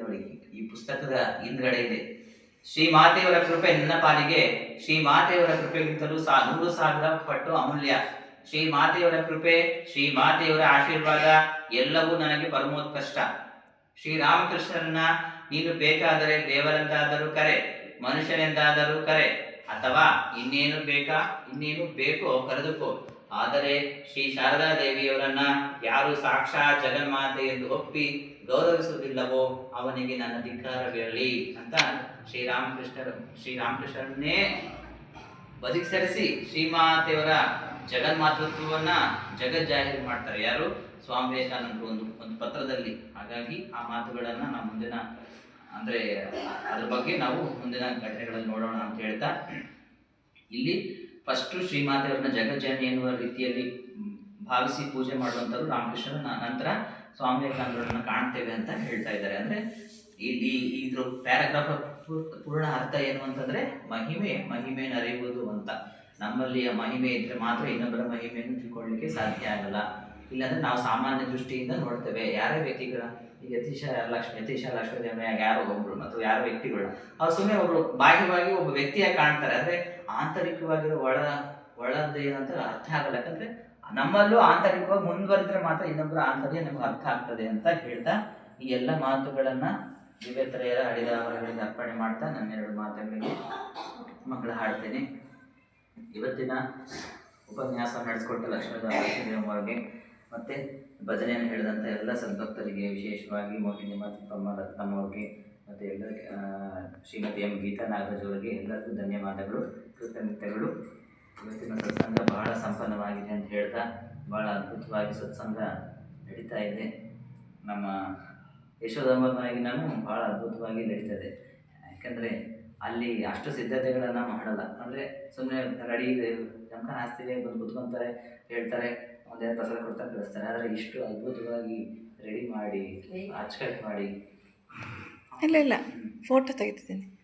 ನೋಡಿ ಈ ಪುಸ್ತಕದ ಹಿಂದ್ಗಡೆ ಇದೆ. ಶ್ರೀ ಮಾತೆಯವರ ಕೃಪೆ ನನ್ನ ಪಾಲಿಗೆ, ಶ್ರೀ ಮಾತೆಯವರ ಕೃಪೆಗಿಂತಲೂ ಸಾ ನೂರು ಸಾವಿರ ಪಟ್ಟು ಅಮೂಲ್ಯ. ಶ್ರೀ ಮಾತೆಯವರ ಕೃಪೆ, ಶ್ರೀ ಮಾತೆಯವರ ಆಶೀರ್ವಾದ ಎಲ್ಲವೂ ನನಗೆ ಪರಮೋತ್ಕಷ್ಟ. ಶ್ರೀರಾಮಕೃಷ್ಣರನ್ನ ನೀನು ಬೇಕಾದರೆ ದೇವರೆಂದಾದರೂ ಕರೆ, ಮನುಷ್ಯನೆಂದಾದರೂ ಕರೆ, ಅಥವಾ ಇನ್ನೇನು ಬೇಕಾ, ಇನ್ನೇನು ಬೇಕೋ ಕರೆದುಕೋ. ಆದರೆ ಶ್ರೀ ಶಾರದಾ ದೇವಿಯವರನ್ನ ಯಾರು ಸಾಕ್ಷಾತ್ ಜಗನ್ಮಾತೆ ಎಂದು ಒಪ್ಪಿ ಗೌರವಿಸುವುದಿಲ್ಲವೋ ಅವನಿಗೆ ನನ್ನ ಧಿಕ್ಕಾರವಿರಲಿ ಅಂತ ಶ್ರೀರಾಮಕೃಷ್ಣರು, ಶ್ರೀರಾಮಕೃಷ್ಣರನ್ನೇ ಬದುಕಿಸರಿಸಿ ಶ್ರೀಮಾತೆಯವರ ಜಗನ್ಮಾತೃತ್ವವನ್ನ ಜಗಜ್ಜಾಹೀರು ಮಾಡ್ತಾರೆ. ಯಾರು? ಸ್ವಾಮಿ ವಿವೇಕಾನಂದರು ಒಂದು ಒಂದು ಪತ್ರದಲ್ಲಿ. ಹಾಗಾಗಿ ಆ ಮಾತುಗಳನ್ನು ನಾವು ಮುಂದಿನ, ಅಂದ್ರೆ ಅದ್ರ ಬಗ್ಗೆ ನಾವು ಮುಂದಿನ ಘಟನೆಗಳನ್ನು ನೋಡೋಣ ಅಂತ ಹೇಳ್ತಾ, ಇಲ್ಲಿ ಫಸ್ಟು ಶ್ರೀಮಾದೇವರನ್ನ ಜಗಜ್ಜನನಿ ಎನ್ನುವ ರೀತಿಯಲ್ಲಿ ಭಾವಿಸಿ ಪೂಜೆ ಮಾಡುವಂಥದ್ದು ರಾಮಕೃಷ್ಣನ ನಂತರ ಸ್ವಾಮಿ ವಿವೇಕಾನಂದರನ್ನ ಕಾಣ್ತೇವೆ ಅಂತ ಹೇಳ್ತಾ ಇದ್ದಾರೆ. ಅಂದ್ರೆ ಇಲ್ಲಿ ಇದ್ರ ಪ್ಯಾರಾಗ್ರಾಫ್ ಪೂರ್ಣ ಅರ್ಥ ಏನು ಅಂತಂದ್ರೆ ಮಹಿಮೆ ಮಹಿಮೆ ಅರಿಯುವುದು ಅಂತ. ನಮ್ಮಲ್ಲಿಯ ಮಹಿಮೆ ಇದ್ದರೆ ಮಾತ್ರ ಇನ್ನೊಬ್ಬರ ಮಹಿಮೆಯನ್ನು ತಿಳ್ಕೊಳ್ಳಿಕ್ಕೆ ಸಾಧ್ಯ ಆಗಲ್ಲ. ಇಲ್ಲಾಂದ್ರೆ ನಾವು ಸಾಮಾನ್ಯ ದೃಷ್ಟಿಯಿಂದ ನೋಡ್ತೇವೆ. ಯಾರೇ ವ್ಯಕ್ತಿಗಳ ಈಗ ಯತೀಶ ಲಕ್ಷ್ಮಿ, ಯತೀಶ ಲಕ್ಷ್ಮೀ ಯಾರೋ ಒಬ್ರು ಮತ್ತು ಯಾರ ವ್ಯಕ್ತಿಗಳು, ಅವ್ರು ಸುಮ್ಮನೆ ಒಬ್ರು ಬಾಹ್ಯವಾಗಿ ಒಬ್ಬ ವ್ಯಕ್ತಿಯಾಗಿ ಕಾಣ್ತಾರೆ. ಅಂದ್ರೆ ಆಂತರಿಕವಾಗಿರೋ ಒಳ, ಒಳದ್ದು ಏನಂತ ಅರ್ಥ ಆಗಲ್ಲ. ಯಾಕಂದ್ರೆ ನಮ್ಮಲ್ಲೂ ಆಂತರಿಕವಾಗಿ ಮುಂದುವರೆದ್ರೆ ಮಾತ್ರ ಇನ್ನೊಬ್ಬರ ಆಂತರ್ಯ ನಮ್ಗೆ ಅರ್ಥ ಆಗ್ತದೆ ಅಂತ ಹೇಳ್ತಾ ಈ ಎಲ್ಲ ಮಾತುಗಳನ್ನ ವಿವೇತರೆಯರ ಹಡಿದ ಅವರಗಳಿಗೆ ಅರ್ಪಣೆ ಮಾಡ್ತಾ ನನ್ನೆರಡು ಮಾತುಗಳಿಗೆ ಮಕ್ಕಳು ಹಾಡ್ತೇನೆ. ಇವತ್ತಿನ ಉಪನ್ಯಾಸ ನಡೆಸಿಕೊಟ್ಟ ಲಕ್ಷ್ಮೀದೇವರಿಗೆ ಮತ್ತೆ ಭಜನೆಯನ್ನು ಹೇಳಿದಂಥ ಎಲ್ಲ ಸದ್ಭಕ್ತರಿಗೆ ವಿಶೇಷವಾಗಿ ಮೋಹಿನಿ ಮಾತಿಪ್ಪಮ್ಮ ರತ್ನಮ್ಮವ್ರಿಗೆ ಮತ್ತು ಎಲ್ಲ ಶ್ರೀಮತಿ ಎಂ ಗೀತಾ ನಾಗರಾಜ್ ಅವರಿಗೆ ಎಲ್ಲರಿಗೂ ಧನ್ಯವಾದಗಳು, ಕೃತಜ್ಞತೆಗಳು. ಇವತ್ತಿನ ಸತ್ಸಂಗ ಬಹಳ ಸಂಪನ್ನವಾಗಿದೆ ಅಂತ ಹೇಳ್ತಾ ಬಹಳ ಅದ್ಭುತವಾಗಿ ಸತ್ಸಂಗ ನಡೀತಾ ಇದೆ. ನಮ್ಮ ಯಶೋಧಮ್ಮನಾಗಿ ಮನೆಗೆ ನಾನು ಬಹಳ ಅದ್ಭುತವಾಗಿ ನಡೀತದೆ ಯಾಕಂದರೆ ಅಲ್ಲಿ ಅಷ್ಟು ಸಿದ್ಧತೆಗಳನ್ನು ಮಾಡಲ್ಲ. ಅಂದರೆ ಸುಮ್ಮನೆ ರೆಡಿ ಜಮಖಾನ ಹಾಸ್ತಿದೆ ಬಂದು ಕುತ್ಕೊಂತಾರೆ ಹೇಳ್ತಾರೆ ಒಂದೇ ಪ್ರಸಾದ ಕೊಡ್ತಾರೆ ಕಳಿಸ್ತಾರೆ. ಆದರೆ ಇಷ್ಟು ಅದ್ಭುತವಾಗಿ ರೆಡಿ ಮಾಡಿ ಅಚ್ಚುಕಟ್ಟು ಮಾಡಿ. ಇಲ್ಲ ಇಲ್ಲ. ಫೋಟೋ ತೆಗಿತಿದ್ದೀನಿ.